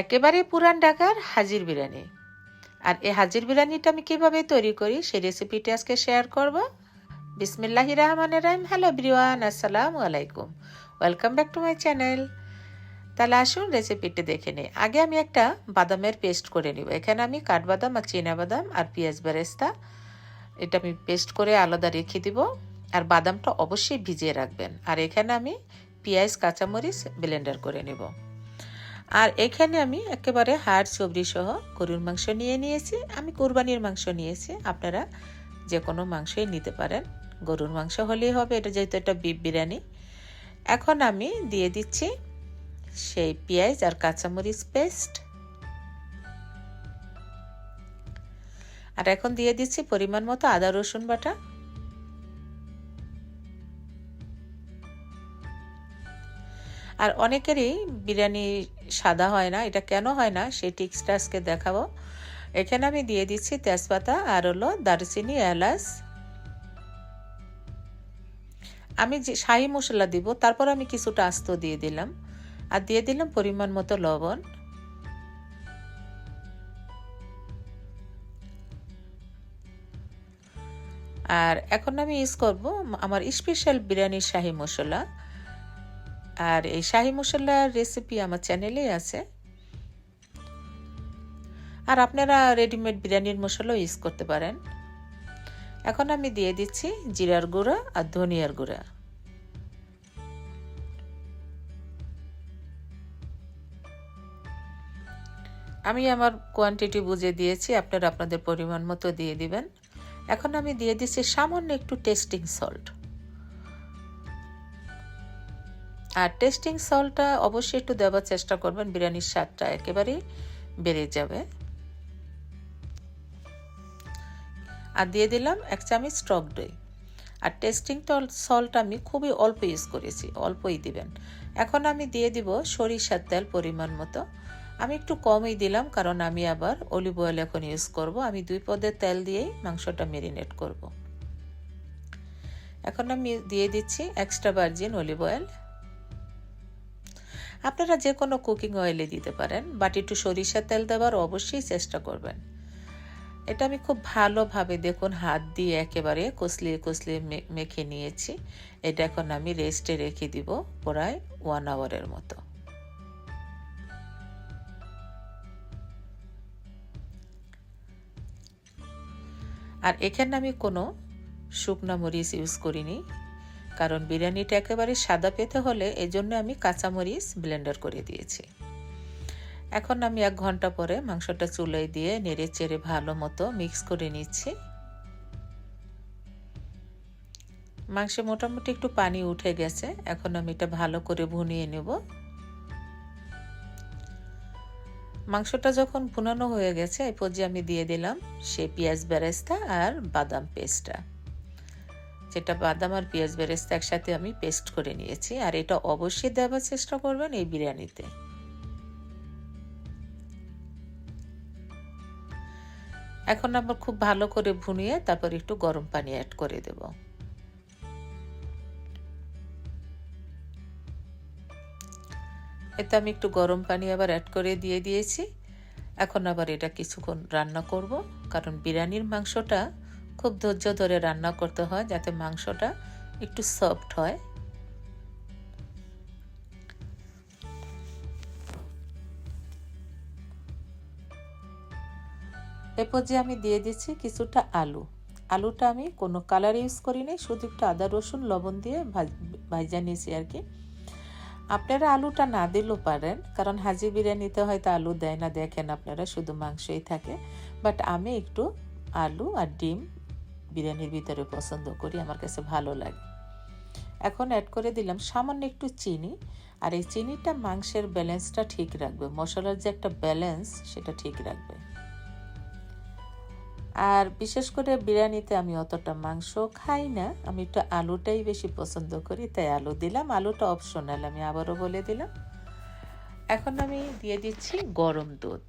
একেবারে পুরান ঢাকার হাজির বিরিয়ানি। আর এই হাজির বিরিয়ানিটা আমি কীভাবে তৈরি করি, সেই রেসিপিটি আজকে শেয়ার করব। বিসমিল্লাহ রহমানের রাহিম। হ্যালো ব্রিওয়ান আসসালামু আলাইকুম। Welcome back to my channel তাহলে আসুন রেসিপিটি দেখে নিই। আগে আমি একটা বাদামের পেস্ট করে নিব। এখানে আমি কাঠবাদাম আর বাদাম আর পেঁয়াজ বেরেস্তা, এটা আমি পেস্ট করে আলাদা রেখে দিব। আর বাদামটা অবশ্যই ভিজিয়ে রাখবেন। আর এখানে আমি পেঁয়াজ, কাঁচামরিচ ব্লেন্ডার করে নেব। আর এখানে আমি একেবারে হাড় সবজি সহ গরুর মাংস নিয়ে নিয়েছি। আমি কোরবানির মাংস নিয়েছি। আপনারা যে কোনো মাংসই নিতে পারেন। গরুর মাংস হলেই হবে, এটা যেহেতু একটা বিপ বিরিয়ানি। এখন আমি দিয়ে দিচ্ছি সেই পেঁয়াজ আর কাঁচামরিচ পেস্ট। আর এখন দিয়ে দিচ্ছি পরিমাণ মতো আদা রসুন বাটা। আর অনেকেরই বিরিয়ানি সাদা হয় না, এটা কেন হয় না সেই টিক্সটা আজকে দেখাবো। এখানে আমি দিয়ে দিচ্ছি তেজপাতা আর হলো দারচিনি এলাচ। আমি যে শাহি মশলা দিব, তারপর আমি কিছুটা আস্ত দিয়ে দিলাম। আর দিয়ে দিলাম পরিমাণ মতো লবণ। আর এখন আমি ইউজ করব আমার স্পেশাল বিরিয়ানির শাহি মশলা। আর এই শাহি মশলার রেসিপি আমার চ্যানেলেই আছে। আর আপনারা রেডিমেড বিরিয়ানির মশলাও ইউজ করতে পারেন। এখন আমি দিয়ে দিচ্ছি জিরার গুঁড়া আর ধনিয়ার গুঁড়া। আমি আমার কোয়ান্টিটি বুঝে দিয়েছি, আপনারা আপনাদের পরিমাণ মতো দিয়ে দিবেন। এখন আমি দিয়ে দিচ্ছি সামান্য একটু টেস্টিং সল্ট আর টেস্টিং সল্টটা অবশ্যই একটু দেওয়ার চেষ্টা করবেন, বিরিয়ানির স্বাদটা একেবারেই বেড়ে যাবে। আর দিয়ে দিলাম এক চামচ স্টক দই। আর টেস্টিং সল্ট আমি খুবই অল্প ইউজ করেছি, অল্পই দিবেন। এখন আমি দিয়ে দিব সরিষার তেল পরিমাণ মতো। আমি একটু কমই দিলাম, কারণ আমি আবার অলিভ অয়েল এখন ইউজ করব। আমি দুই পদের তেল দিয়েই মাংসটা মেরিনেট করব। এখন আমি দিয়ে দিচ্ছি এক্সট্রা ভার্জিন অলিভ অয়েল আপনারা যে কোনো কুকিং অয়েলে দিতে পারেন বাট একটু সরিষার তেল দেওয়ার অবশ্যই চেষ্টা করবেন। এটা আমি খুব ভালোভাবে দেখুন, হাত দিয়ে একেবারে কসলিয়ে কসলিয়ে মেখে নিয়েছি। এটা এখন আমি রেস্টে রেখে দিব প্রায় ওয়ান আওয়ারের মতো। আর এখানে আমি কোনো শুকনা মরিচ ইউজ করিনি। কারণ বিরিয়ানিটা একেবারে সাদা পেতে হলে এই জন্য আমি কাঁচামরিচ ব্লেন্ডার করে দিয়েছি। এখন আমি এক ঘণ্টা পরে মাংসটা চুলাই দিয়ে নেড়ে চেড়ে ভালো মতো মিক্স করে নিচ্ছি। মাংসে মোটামুটি একটু পানি উঠে গেছে, এখন আমি এটা ভালো করে ভুনিয়ে নেব। মাংসটা যখন ভুনানো হয়ে গেছে এই পর্যায়ে আমি দিয়ে দিলাম সে পেঁয়াজ বেরেস্তা আর বাদাম পেস্টটা। যেটা বাদাম আর পেঁয়াজ বেরেস্তা একসাথে আমি পেস্ট করে নিয়েছি, আর এটা অবশ্যই দেওয়ার চেষ্টা করবেন এই বিরিয়ানিতে। এখন আবার খুব ভালো করে ভুনিয়ে তারপর একটু গরম পানি অ্যাড করে দেব। এতে আমি একটু গরম পানি আবার অ্যাড করে দিয়ে দিয়েছি। এখন আবার এটা কিছুক্ষণ রান্না করব, কারণ বিরিয়ানির মাংসটা খুব ধৈর্য ধরে রান্না করতে হয় যাতে মাংসটা একটু সফট হয়। এরপর যে আমি দিয়ে দিচ্ছি কিছুটা আলু। আলুটা আমি কোনো কালার ইউজ করি নাই শুধু একটু আদা, রসুন, লবণ দিয়ে ভাজা নিয়েছি আর কি। আপনারা আলুটা না দিলেও পারেন, কারণ হাজি বিরিয়ানিতে হয়তো আলু দেয় না, দেখেন আপনারা, শুধু মাংসই থাকে। বাট আমি একটু আলু আর ডিম বিরিয়ানির ভিতরে পছন্দ করি, আমার কাছে ভালো লাগে। এখন অ্যাড করে দিলাম সামান্য একটু চিনি, আর এই চিনিটা মাংসের ব্যালেন্সটা ঠিক রাখবে, মশলার যে একটা ব্যালেন্স সেটা ঠিক রাখবে। আর বিশেষ করে বিরিয়ানিতে আমি অতটা মাংস খাই না, আমি একটু আলুটাই বেশি পছন্দ করি, তাই আলু দিলাম, আলুটা অপশনাল আমি আবারও বলে দিলাম। এখন আমি দিয়ে দিচ্ছি গরম দুধ।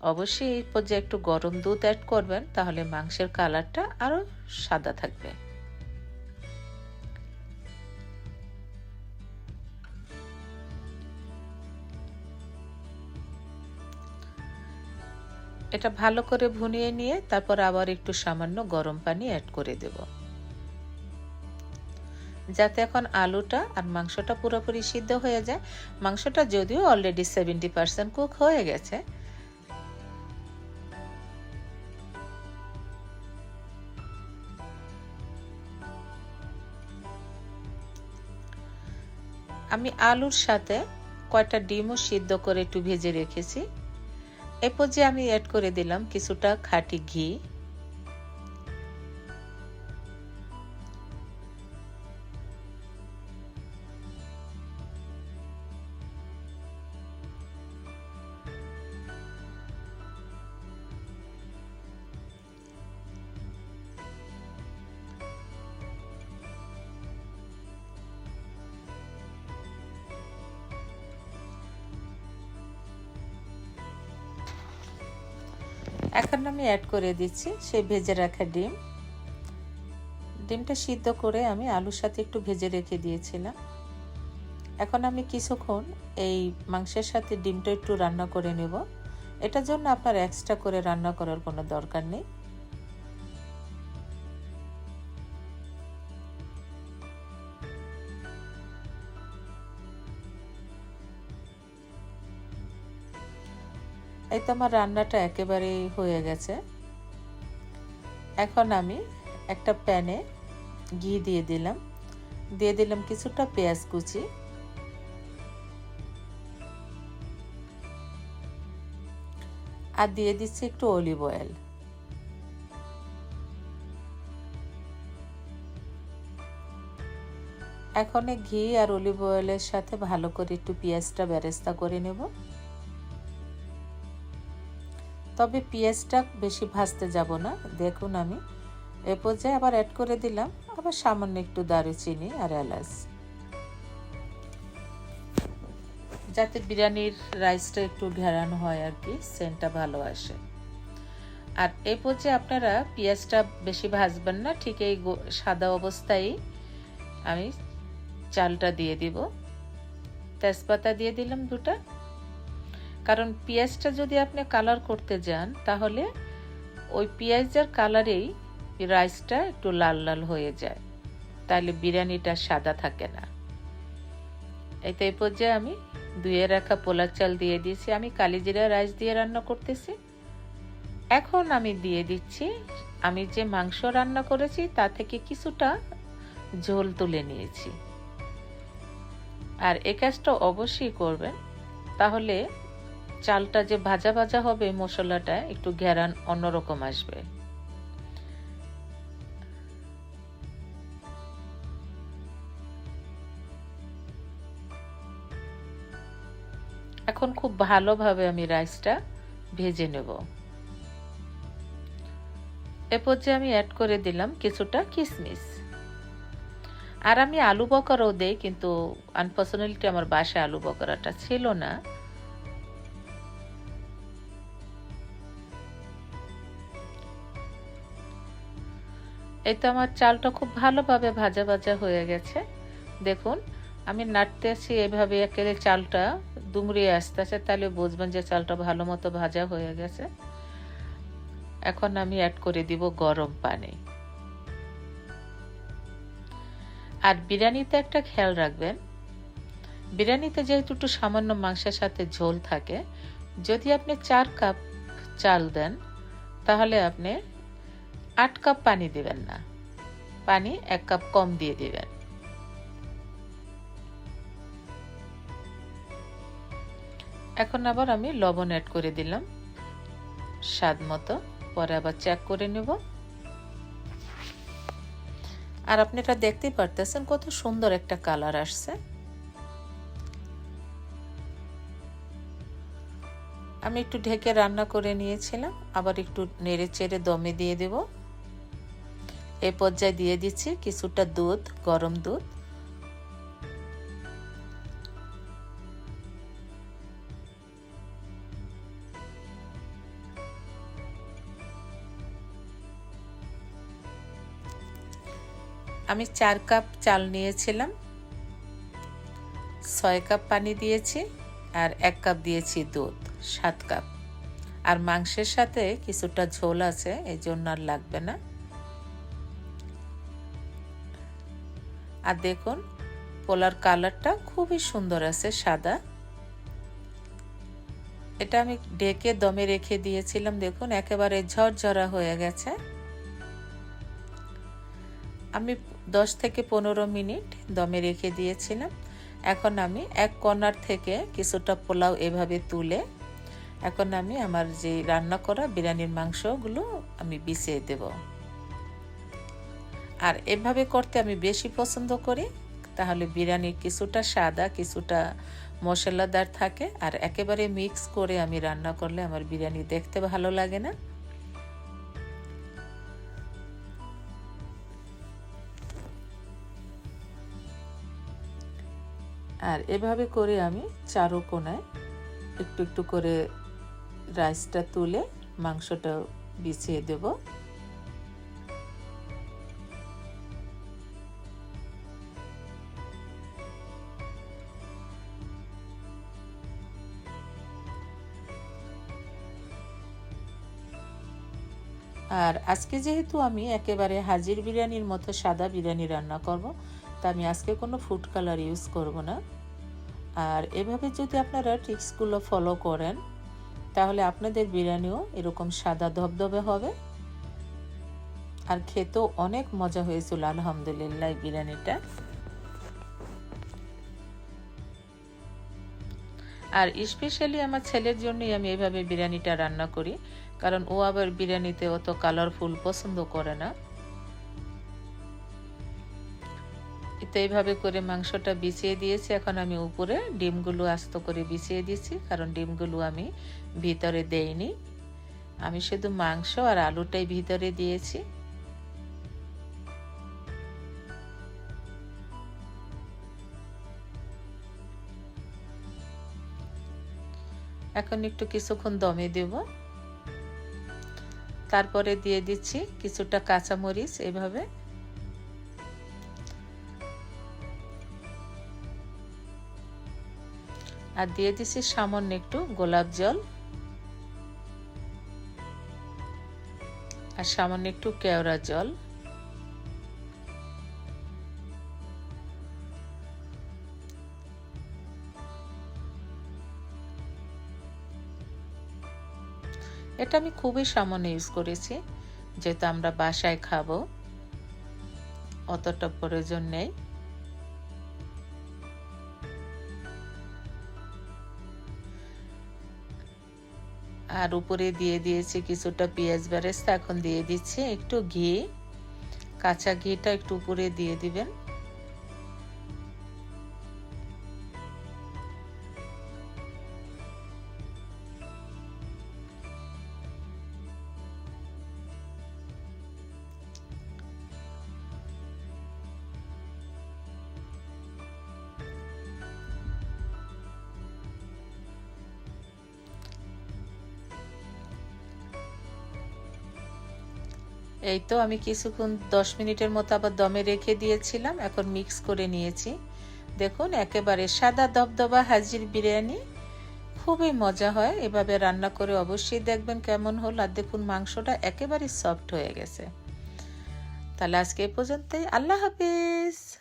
অবশ্যই এই পর্যায়ে একটু গরম দুধ অ্যাড করবেন, তাহলে মাংসের কালারটা আরও সাদা থাকবে। এটা ভালো করে ভুনিয়ে নিয়ে তারপর আবার একটু সামান্য গরম পানি অ্যাড করে দেব। যাতে এখন আলুটা আর মাংসটা পুরোপুরি সিদ্ধ হয়ে যায়। মাংসটা যদিও অলরেডি সেভেন্টি পার্সেন্ট কুক হয়ে গেছে আমি আলুর সাথে কয়টা ডিমও সিদ্ধ করে একটু ভেজে রেখেছি। এরপর যে আমি অ্যাড করে দিলাম কিছুটা খাঁটি ঘি। এখন আমি অ্যাড করে দিচ্ছি, সেই ভেজে রাখা ডিম। ডিমটা সিদ্ধ করে আমি আলুর সাথে একটু ভেজে রেখে দিয়েছিলাম। এখন আমি কিছুক্ষণ এই মাংসের সাথে ডিমটা একটু রান্না করে নেব। এটার জন্য আপনার এক্সট্রা করে রান্না করার কোনো দরকার নেই। এই তো আমার রান্নাটা একেবারেই হয়ে গেছে। এখন আমি একটা প্যানে ঘি দিয়ে দিলাম। দিয়ে দিলাম কিছুটা পেঁয়াজ কুচি। আর দিয়ে দিচ্ছি একটু অলিভ অয়েল এখন ঘি আর অলিভ অয়েলের সাথে ভালো করে একটু পেঁয়াজটা বেরেস্তা করে নেব। তবে পেঁয়াজটা বেশি ভাজতে যাব না, দেখুন আমি। এ পর্যায়ে আবার অ্যাড করে দিলাম, আবার সামান্য একটু দারুচিনি আর এলাচ। যাতে বিরিয়ানির রাইসটা একটু ঘেরানো হয় আর কি সেন্টটা ভালো আসে। আর এই পর্যায়ে আপনারা পেঁয়াজটা বেশি ভাজবেন না, ঠিক এই সাদা অবস্থায় আমি চালটা দিয়ে দিব। তেজপাতা দিয়ে দিলাম দুটা। কারণ পেঁয়াজটা যদি আপনি কালার করতে যান, তাহলে ওই পেঁয়াজের কালারেই রাইসটা একটু লাল লাল হয়ে যায়। তাহলে বিরিয়ানিটা সাদা থাকে না। এই তো এই পর্যায়ে আমি ধুয়ে রাখা পোলার চাল দিয়ে দিয়েছি। আমি কালিজিরা রাইস দিয়ে রান্না করতেছি। এখন আমি দিয়ে দিচ্ছি, আমি যে মাংস রান্না করেছি, তা থেকে কিছুটা ঝোল তুলে নিয়েছি। আর এ কাজটা অবশ্যই করবেন। তাহলে চালটা যে ভাজা ভাজা হবে, মশলাটা একটু ঘেরান, অন্যরকম আসবে। এখন খুব ভালোভাবে আমি রাইসটা ভেজে নেব। এ পর্যায়ে আমি অ্যাড করে দিলাম কিছুটা কিশমিশ আর আমি আলু বকরাও দেই, কিন্তু আনফর্চুনেটলি আমার বাসায় আলু বকরাটা ছিল না। এই তো আমার চালটা খুব ভালোভাবে ভাজা ভাজা হয়ে গেছে। দেখুন, আমি নাড়তে আছি এভাবে একেবারে চালটা দুমড়িয়ে আসতেছে তাহলে বুঝবেন যে চালটা ভালো মতো ভাজা হয়ে গেছে। এখন আমি অ্যাড করে দিব গরম পানি। আর বিরিয়ানিতে একটা খেয়াল রাখবেন, বিরিয়ানিতে যেহেতু একটু সামান্য মাংসের সাথে ঝোল থাকে, যদি আপনি চার কাপ চাল দেন, তাহলে আপনি আট কাপ পানি দিবেন না। পানি এক কাপ কম দিয়ে দিবেন। এখন আবার আমি লবণ অ্যাড করে দিলাম। স্বাদ মতো। পরে আবার চেক করে নেব। আর আপনি এটা দেখতেই পারতেছেন কত সুন্দর একটা কালার আসছে। আমি একটু ঢেকে রান্না করে নিয়েছিলাম। আবার একটু নেড়ে চেড়ে দমে দিয়ে দেব। এ পর্যায়ে দিয়ে দিচ্ছি কিছুটা দুধ, গরম দুধ। আমি চার কাপ চাল নিয়েছিলাম, ছয় কাপ পানি দিয়েছি আর এক কাপ দিয়েছি দুধ, সাত কাপ। আর মাংসের সাথে কিছুটা ঝোল আছে এই জন্য আর লাগবে না। আর দেখুন, পোলার কালারটা খুবই সুন্দর আছে, সাদা। এটা আমি ডেকে দমে রেখে দিয়েছিলাম, দেখুন, একেবারে ঝরঝরা হয়ে গেছে। আমি দশ থেকে পনেরো মিনিট দমে রেখে দিয়েছিলাম। এখন আমি এক কর্নার থেকে কিছুটা পোলাও এভাবে তুলে, এখন আমি আমার যে রান্না করা বিরিয়ানির মাংসগুলো আমি বিছিয়ে দেব। আর এভাবে করতে আমি বেশি পছন্দ করি। তাহলে বিরিয়ানির কিছুটা সাদা, কিছুটা মশলাদার থাকে আর একেবারে মিক্স করে আমি রান্না করলে আমার বিরিয়ানি দেখতে ভালো লাগে না। আর এভাবে করে আমি চারো কোনায় একটু একটু করে রাইসটা তুলে মাংসটা বিছিয়ে দেব। আর আজকে যেহেতু আমি একেবারে হাজির বিরিয়ানির মতো সাদা বিরিয়ানি রান্না করব, তা আমি আজকে কোনো ফুড কালার ইউজ করব না। আর এভাবে যদি আপনারা ট্রিক্সগুলো ফলো করেন, তাহলে আপনাদের বিরিয়ানিও এরকম সাদা ধবধবে হবে। আর খেতেও অনেক মজা হয়েছিল, আলহামদুলিল্লাহ বিরিয়ানিটা। আর স্পেশালি আমার ছেলের জন্যই আমি এভাবে বিরিয়ানিটা রান্না করি, কারণ ও আবার বিরিয়ানিতে অত কালারফুল পছন্দ করে না। তো এইভাবে করে মাংসটা বিছিয়ে দিয়েছি, এখন আমি উপরে ডিমগুলো আস্ত করে বিছিয়ে দিয়েছি, কারণ ডিমগুলো আমি ভিতরে দেইনি। আমি শুধু মাংস আর আলুটাই ভিতরে দিয়েছি। এখন একটু কিছুক্ষণ দমে দেব। তারপরে দিয়ে দিচ্ছি কিছুটা কাঁচামরিচ এভাবে। আর দিয়ে দিচ্ছি সামান্য একটু গোলাপ জল। আর সামান্য একটু কেওড়া জল। এটা আমি খুবই সামান্য ইউজ করেছি, যেহেতু আমরা বাসায় খাব। অতটা প্রয়োজন নেই। আর উপরে দিয়ে দিয়েছি কিছুটা পেঁয়াজ বেরেস্তা, এখন দিয়ে দিচ্ছি একটু ঘি। কাঁচা ঘিটা একটু উপরে দিয়ে দিবেন। এই তো আমি কিছুক্ষণ দশ মিনিটের মতো আবার দমে রেখে দিয়েছিলাম, এখন মিক্স করে নিয়েছি। দেখুন, একেবারে সাদা দবদবা হাজির বিরিয়ানি, খুবই মজা হয়। এভাবে রান্না করে অবশ্যই দেখবেন কেমন হল, আর দেখুন, মাংসটা একেবারে সফট হয়ে গেছে। তাহলে আজকে এ পর্যন্তই। আল্লাহ হাফিজ!